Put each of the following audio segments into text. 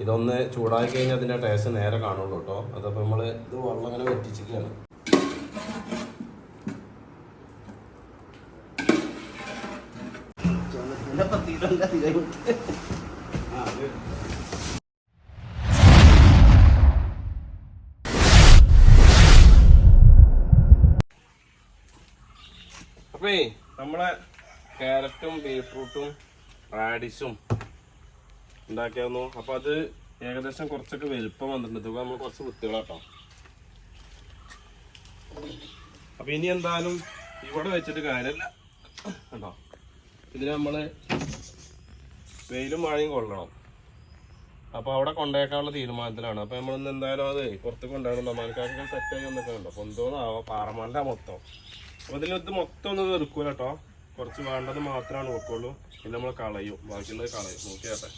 ഇതൊന്ന് ചൂടാക്കി കഴിഞ്ഞാൽ അതിന്റെ ടേസ്റ്റ് നേരെ കാണുള്ളൂ കേട്ടോ. അതപ്പോൾ നമ്മൾ ഇത് വെള്ളം അങ്ങനെ വറ്റിച്ചിരിക്കുകയാണ് അപ്പേ നമ്മളെ ക്യാരറ്റും ബീട്രൂട്ടും റാഡിഷും ഉണ്ടാക്കിയായിരുന്നു. അപ്പൊ അത് ഏകദേശം കുറച്ചൊക്കെ വലുപ്പം വന്നിട്ടുണ്ട്. ഇതൊക്കെ നമ്മൾ കുറച്ച് വൃത്തികളാട്ടോ. അപ്പൊ ഇനി എന്തായാലും ഇവിടെ വെച്ചിട്ട് കാര്യമല്ല. കേട്ടോ ഇതിന് നമ്മൾ വെയിലും മഴയും കൊള്ളണം. അപ്പൊ അവിടെ കൊണ്ടേക്കാനുള്ള തീരുമാനത്തിലാണ്. അപ്പൊ നമ്മളിന്ന് എന്തായാലും അത് പുറത്ത് കൊണ്ടുപോകണം. നമ്മൾക്കൊക്കെ സെറ്റ് ആയി വന്നിട്ട് കണ്ടോ? പൊന്തോന്നാവോ പാറമണ്ട മൊത്തം. അപ്പൊ ഇതിൽ ഇത് മൊത്തം ഒന്നും കേട്ടോ കുറച്ച് വേണ്ടത് മാത്രമാണ് വെക്കുള്ളൂ. പിന്നെ നമ്മൾ കളയും. ബാക്കിയുള്ളത് കളയും. നോക്കിയാട്ടെ.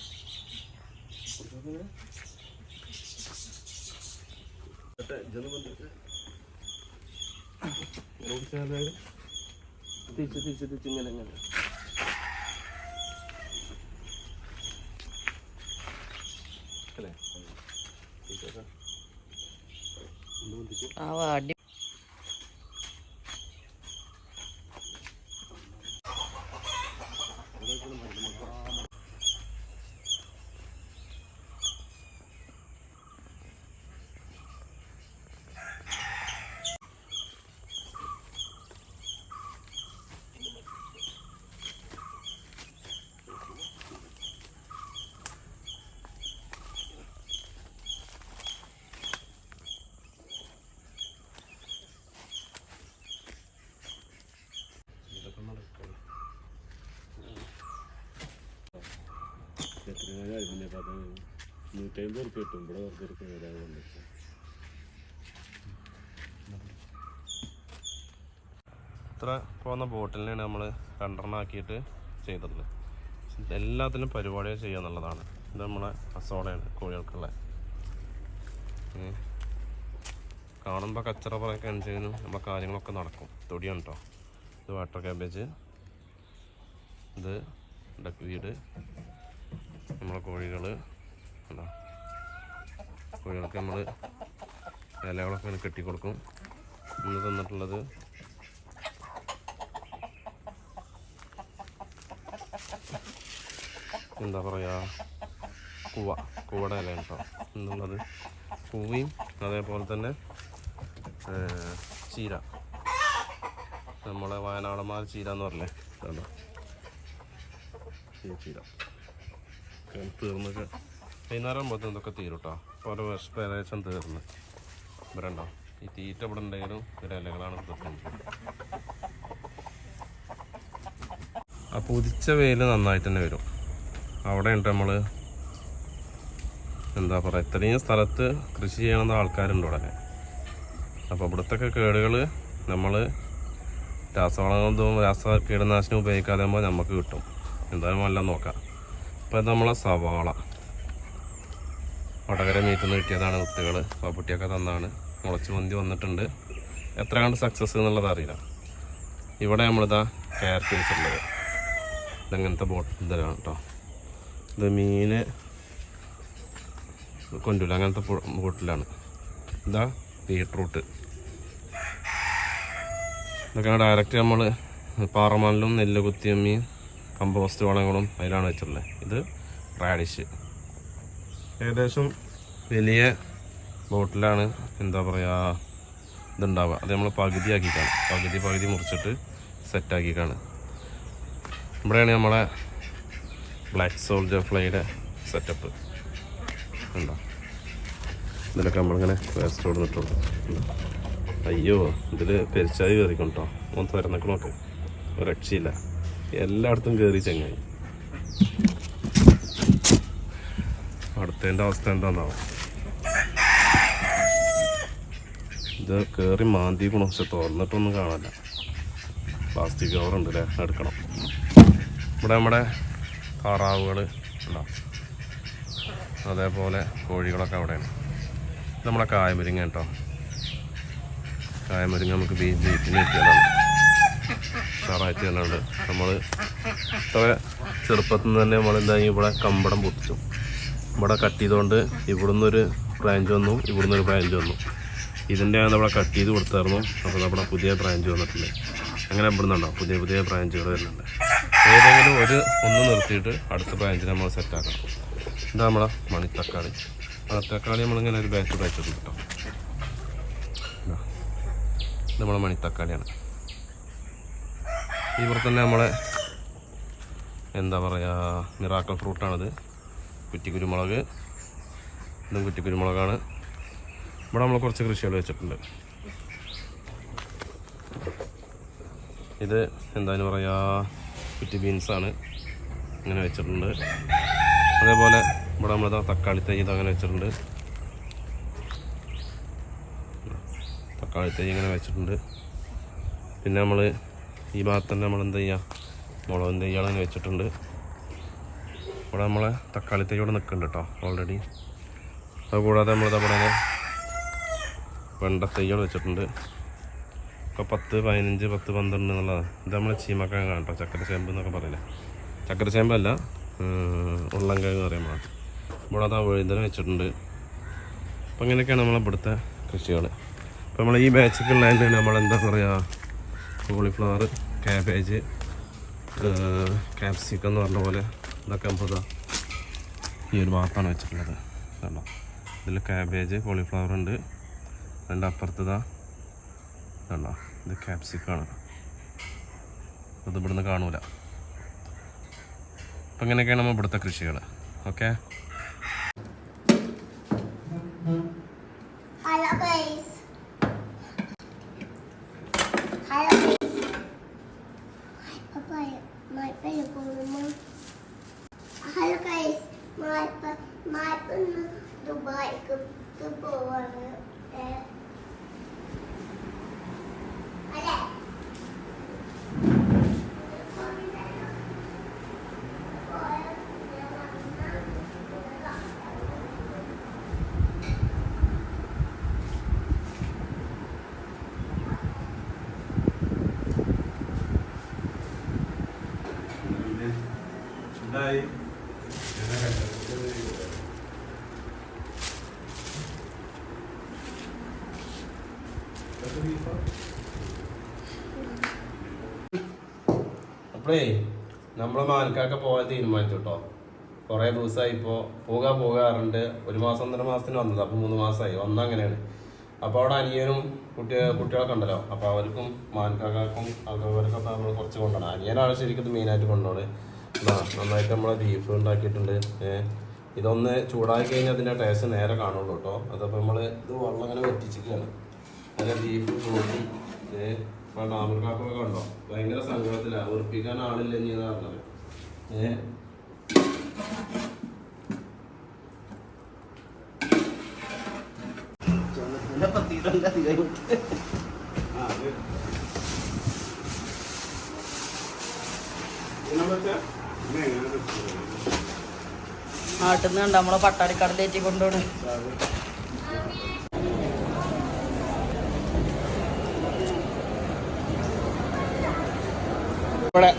തിരിച്ച് തിരിച്ച് തിരിച്ച് ഇങ്ങനെ ഇങ്ങനെ ആ വാടി ഇതൊക്കെ നടക്കും. നൂറ്റമ്പത് റുപ്യ കിട്ടും. ഇവിടെ വെറുതെ ഇത്ര പോകുന്ന ബോട്ടിലിനാണ് നമ്മൾ രണ്ടെണ്ണമാക്കിയിട്ട് ചെയ്തത്. എല്ലാത്തിനും പരിപാടികൾ ചെയ്യുക എന്നുള്ളതാണ്. ഇത് നമ്മളെ അസോളയാണ് കോഴികൾക്കുള്ള. കാണുമ്പോൾ കച്ചറ പറയൊക്കെ അനുസരിച്ചും നമ്മളെ കാര്യങ്ങളൊക്കെ നടക്കും. തൊടിയാണ് കേട്ടോ ഇത് വാട്ടർ ക്യാബേജ് ഇത് ഡക്ക് വീട്. നമ്മളെ കോഴികൾ ഉണ്ടോ കോഴികൾക്ക് നമ്മൾ ഇലകളൊക്കെ കെട്ടിക്കൊടുക്കും. ഇന്ന് തന്നിട്ടുള്ളത് എന്താ പറയുക കൂവ കൂവയുടെ ഇല കേട്ടോ എന്നുള്ളത് കൂവയും അതേപോലെ തന്നെ ചീര. നമ്മളെ വയനാടന്മാർ ചീര എന്ന് പറഞ്ഞേ ചീര. തീർന്നൊക്കെ വൈകുന്നേരം ആകുമ്പോഴത്തേക്കും ഇതൊക്കെ തീരും കേട്ടോ അപ്പോൾ വിശപ്പ് ഏകദേശം തീർന്ന്. ഇവിടെ ഈ തീറ്റ ഇവിടെ ഉണ്ടെങ്കിലും ഇവരെ ഇലകളാണ് കിട്ടുന്നത് ഉദിച്ച പുതിച്ച വെയിൽ നന്നായിട്ട് തന്നെ വരും. അവിടെ ഉണ്ട് നമ്മൾ എന്താ പറയുക ഇത്രയും സ്ഥലത്ത് കൃഷി ചെയ്യണ ആൾക്കാരുണ്ട് ഇവിടെ. അപ്പോൾ ഇവിടുത്തെ കേടുകൾ നമ്മൾ രാസവളങ്ങളും രാസ കീടനാശിനി ഉപയോഗിക്കാതെ ആകുമ്പോൾ നമുക്ക് കിട്ടും. എന്തായാലും എല്ലാം നോക്കാം. ഇത് നമ്മളെ സവാള. വടകര മീറ്റിൽ നിന്ന് കിട്ടിയതാണ് കുത്തുകൾ പാപ്പുട്ടിയൊക്കെ തന്നാണ്. മുളച്ച് മന്തി വന്നിട്ടുണ്ട്. എത്ര കണ്ട് സക്സസ് എന്നുള്ളത് അറിയില്ല. ഇവിടെ നമ്മളിതാ ക്യാരറ്റ് വെച്ചിട്ടുള്ളത്. ഇതങ്ങനത്തെ ബോട്ട് ഇതിലാണ് കേട്ടോ ഇത് മീന് കൊണ്ടുവില്ല അങ്ങനത്തെ ബോട്ടിലാണ് ഇതാ ബീട്രൂട്ട് ഇതൊക്കെ ഡയറക്റ്റ് നമ്മൾ പാറമാനിലും നെല്ല് കമ്പോസ്റ്റ് വളങ്ങളും അതിലാണ് വെച്ചിട്ടുള്ളത്. ഇത് റാഡിഷ് ഏകദേശം വലിയ ബോട്ടിലാണ് എന്താ പറയുക ഇതുണ്ടാവുക. അത് നമ്മൾ പകുതി ആക്കിക്കാണ് പകുതി പകുതി മുറിച്ചിട്ട് സെറ്റാക്കിക്കാണ് ഇവിടെയാണ് നമ്മളെ ബ്ലാക്ക് സോൾജർ ഫ്ലൈയുടെ സെറ്റപ്പ് ഉണ്ടോ ഇതിലൊക്കെ നമ്മളിങ്ങനെ വേസ്റ്റ് റോഡ് കൊടുത്തിട്ടുള്ളൂ അയ്യോ ഇതിൽ പെരിച്ചായി കയറിക്കും കേട്ടോ ഒന്ന് തുറന്നൊക്കെ ഒരു രക്ഷയില്ല എല്ലായിടത്തും കയറി ചങ്ങായി. അടുത്തതിന്റെ അവസ്ഥ എന്താണെന്നാവും ഇത് കയറി മാന്തി മാന്തിക്കണം പക്ഷെ തുറന്നിട്ടൊന്നും കാണില്ല പ്ലാസ്റ്റിക് കവറുണ്ട് അല്ലേ? എടുക്കണം. ഇവിടെ നമ്മുടെ താറാവുകൾ ഉണ്ടാവും അതേപോലെ കോഴികളൊക്കെ അവിടെയാണ്. നമ്മുടെ കായമുരിങ്ങ കേട്ടോ. കായമുരിങ്ങ നമുക്ക് ബീ ബീറ്റിന് കിട്ടിയതാണ്. ഉഷാറായിട്ട് തന്നെയുണ്ട് നമ്മൾ ഇത്ര ചെറുപ്പത്തിൽ നിന്ന് തന്നെ നമ്മൾ എന്താ ഇവിടെ കമ്പടം പൊട്ടിച്ചു. ഇവിടെ കട്ട് ചെയ്തുകൊണ്ട് ഇവിടുന്ന് ഒരു ബ്രാഞ്ച് വന്നു. ഇവിടുന്ന് ഒരു ബ്രാഞ്ച് വന്നു. ഇതിന്റെയാണ് നമ്മളെ കട്ട് ചെയ്ത് കൊടുത്തായിരുന്നു. അപ്പോൾ നമ്മുടെ പുതിയ ബ്രാഞ്ച് വന്നിട്ടുണ്ട്. അങ്ങനെ ഇവിടുന്നുണ്ടോ പുതിയ പുതിയ ബ്രാഞ്ചുകൾ വരുന്നുണ്ട്. ഏതെങ്കിലും ഒരു ഒന്ന് നിർത്തിയിട്ട് അടുത്ത ബ്രാഞ്ചിൽ നമ്മൾ സെറ്റാക്കണം ഇതാ നമ്മളെ മണിത്തക്കാളി. ആ തക്കാളി നമ്മളിങ്ങനെ ഒരു ബാച്ച്. ഇത് നമ്മളെ മണിത്തക്കാളിയാണ്. ഇവിടെ തന്നെ നമ്മളെ എന്താ പറയുക മിറാക്കൽ ഫ്രൂട്ടാണിത്. കുറ്റിക്കുരുമുളക് ഇതും കുറ്റിക്കുരുമുളകാണ് ഇവിടെ നമ്മൾ കുറച്ച് കൃഷികൾ വെച്ചിട്ടുണ്ട്. ഇത് എന്താണ് പറയുക കുറ്റി ബീൻസാണ്. ഇങ്ങനെ വെച്ചിട്ടുണ്ട്. അതേപോലെ ഇവിടെ നമ്മൾ തക്കാളി തൈ ഇതങ്ങനെ വെച്ചിട്ടുണ്ട്. തക്കാളി തൈ ഇങ്ങനെ വെച്ചിട്ടുണ്ട്. പിന്നെ നമ്മൾ ഈ ഭാഗത്ത് തന്നെ നമ്മൾ എന്താ ചെയ്യുക മുളകും തൈകൾ അങ്ങനെ വെച്ചിട്ടുണ്ട്. ഇവിടെ നമ്മളെ തക്കാളി തൈ ഇവിടെ നിൽക്കുന്നുണ്ട് കേട്ടോ ഓൾറെഡി അതുകൂടാതെ നമ്മളിതാ ഇവിടെ വെണ്ട തൈകൾ വെച്ചിട്ടുണ്ട്. ഒക്കെ പത്ത് പതിനഞ്ച് പത്ത് പന്ത്രണ്ട് എന്നുള്ളതാണ്. ഇത് നമ്മൾ ചീമക്കിഴങ്ങ് കേട്ടോ ചക്കര ചേമ്പ് എന്നൊക്കെ പറയില്ലേ. ചക്കര ചേമ്പല്ല ഉള്ളംകിഴങ്ങ് പറയുമ്പോൾ ഇവിടെ അത് വഴുതന വെച്ചിട്ടുണ്ട്. അപ്പം ഇങ്ങനെയൊക്കെയാണ് നമ്മളെ ഇവിടുത്തെ കൃഷികൾ അപ്പോൾ നമ്മൾ ഈ ബാച്ചിക്കുള്ള നമ്മൾ എന്താ പറയുക കോളിഫ്ലവർ ക്യാബേജ് ക്യാപ്സിക്കം എന്ന് പറഞ്ഞ പോലെ ഇതൊക്കെ നമുക്ക് ഈ ഒരു ഭാഗത്താണ് വെച്ചിട്ടുള്ളത്. കണ്ടോ ഇതിൽ ക്യാബേജ് കോളിഫ്ലവർ ഉണ്ട്. അതിന്റെ അപ്പുറത്ത് ഇതാ കണ്ടോ ഇത് ക്യാപ്സിക്കാണ്. അത് ഇവിടുന്ന് കാണൂല. അപ്പം ഇങ്ങനെയൊക്കെയാണ് നമ്മൾ ഇവിടുത്തെ കൃഷികൾ ഓക്കെ? Hello guys. അപ്പോഴേ നമ്മളെ മാനക്കാക്ക പോകാൻ തീരുമാനിച്ചു കേട്ടോ കുറേ ദിവസമായി ഇപ്പോൾ പോകാൻ പോകാറുണ്ട് ഒരു മാസം ഒന്നര മാസത്തിന് വന്നത്. അപ്പോൾ മൂന്ന് മാസമായി വന്ന അങ്ങനെയാണ്. അപ്പോൾ അവിടെ അനിയനും കുട്ടി കുട്ടികളൊക്കെ ഉണ്ടല്ലോ. അപ്പോൾ അവർക്കും മാനക്കാക്കും അതുപോലൊക്കെ നമ്മൾ കുറച്ച് കൊണ്ടുപോകണം. അനിയനാണ് ശരിക്കും മെയിനായിട്ട് കൊണ്ടുപോകണത് നന്നായിട്ട് നമ്മളെ ബീഫ് ഉണ്ടാക്കിയിട്ടുണ്ട്. ഏഹ് ഇതൊന്ന് ചൂടാക്കി കഴിഞ്ഞാൽ അതിന്റെ ടേസ്റ്റ് നേരെ കാണുള്ളൂ കേട്ടോ അതപ്പോൾ നമ്മൾ ഇത് വെള്ളം അങ്ങനെ വറ്റിച്ചിരിക്കുകയാണ് നല്ല ബീഫ് കൂട്ടി ഏഹ് ഇപ്പോൾ നാമർക്കാക്കൊക്കെ ഉണ്ടോ ഭയങ്കര സങ്കടത്തിലാണ് ഉറപ്പിക്കാൻ ആളില്ല ഇനി എന്നാ പറഞ്ഞത് ഏഹ് നാട്ടിൽ നിന്ന് കണ്ട നമ്മളെ തേറ്റി കൊണ്ടുപോണ്. ഇവിടെ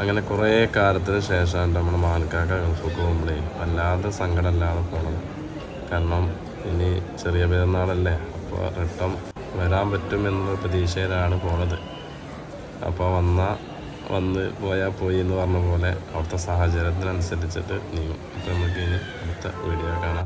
അങ്ങനെ കുറേ കാലത്തിന് ശേഷമാണ് നമ്മുടെ മാനക്കാക്ക ഗൾഫൊക്കെ പോകുമ്പോഴേ വല്ലാതെ സങ്കടമല്ലാതെ പോണത്. കാരണം ഇനി ചെറിയ പെരുന്നാളല്ലേ അപ്പോൾ റിട്ടം വരാൻ പറ്റുമെന്നുള്ള പ്രതീക്ഷയിലാണ് പോണത്. അപ്പോൾ വന്ന വന്ന് പോയാൽ പോയി എന്ന് പറഞ്ഞ പോലെ അവിടുത്തെ സാഹചര്യത്തിനനുസരിച്ചിട്ട് നീങ്ങും. അപ്പോൾ നമുക്ക് ഇനി അടുത്ത വീഡിയോ കാണാം.